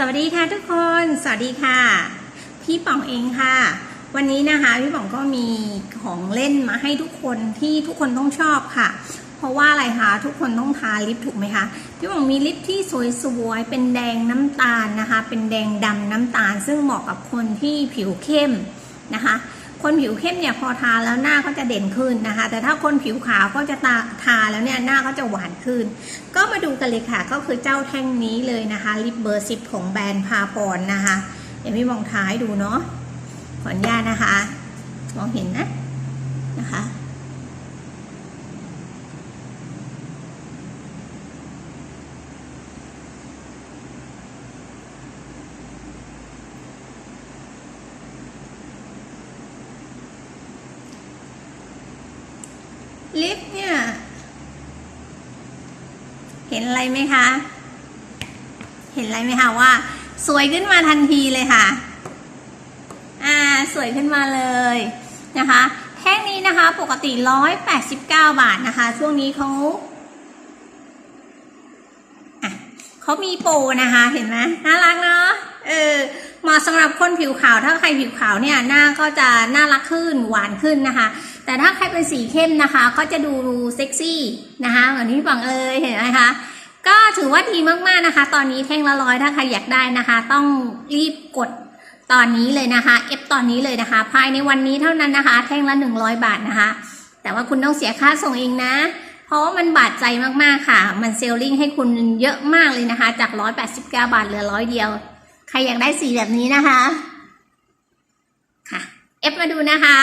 สวัสดีค่ะทุกคน สวัสดีค่ะ พี่ป๋องเองค่ะ วันนี้นะคะพี่ป๋องก็มีของเล่นมาให้ทุกคนที่ทุกคนต้องชอบค่ะ เพราะว่าอะไรคะทุกคนต้องทาลิปถูกไหมคะพี่ป๋องมีลิปที่สวยๆเป็นแดงน้ำตาลนะคะ เป็นแดงดำน้ำตาล ซึ่งเหมาะกับคนที่ผิวเข้มนะคะ คนผิวเข้มเนี่ยพอทาแล้วหน้าก็จะเด่นขึ้นนะคะ แต่ถ้าคนผิวขาวก็จะตาทาแล้วเนี่ยหน้าก็จะหวานขึ้น ก็มาดูกันเลยค่ะ ก็คือเจ้าแท่งนี้เลยนะคะลิปเบอร์สิบของแบรนด์พาพรนะคะ เดี๋ยวพี่มองท้ายดูเนาะขออนุญาตนะคะ มองเห็นนะนะคะ ลิปเนี่ย เห็นอะไรไหมคะ เห็นอะไรไหมคะว่า สวยขึ้นมาทันทีเลยค่ะ อ่า สวยขึ้นมาเลยนะคะแท่งนี้นะคะ ปกติ 189 บาทนะคะ ช่วงนี้เขาเขามีโปรนะคะ เห็นไหมน่ารักเนาะเออเหมาะสำหรับคนผิวขาว ถ้าใครผิวขาวเนี่ย หน้าก็จะน่ารักขึ้นหวานขึ้นนะคะ แต่ถ้าใครเป็นสีเข้มนะคะก็จะดูเซ็กซี่นะคะเหมือนที่ฟังเอยเห็นไหมคะก็ถือว่าดีมากๆนะคะ ตอนนี้แท่งละร้อยถ้าใครอยากได้นะคะ ต้องรีบกดตอนนี้เลยนะคะเอฟตอนนี้เลยนะคะ ภายในวันนี้เท่านั้นนะคะ แท่งละ 100 บาทนะคะ แต่ว่าคุณต้องเสียค่าส่งเองนะ เพราะว่ามันบาดใจมากๆค่ะ มันเซลลิงให้คุณเยอะมากเลยนะคะ จาก 189 บาทเหลือร้อยเดียว ใครอยากได้สีแบบนี้นะคะค่ะเอฟมาดูนะคะ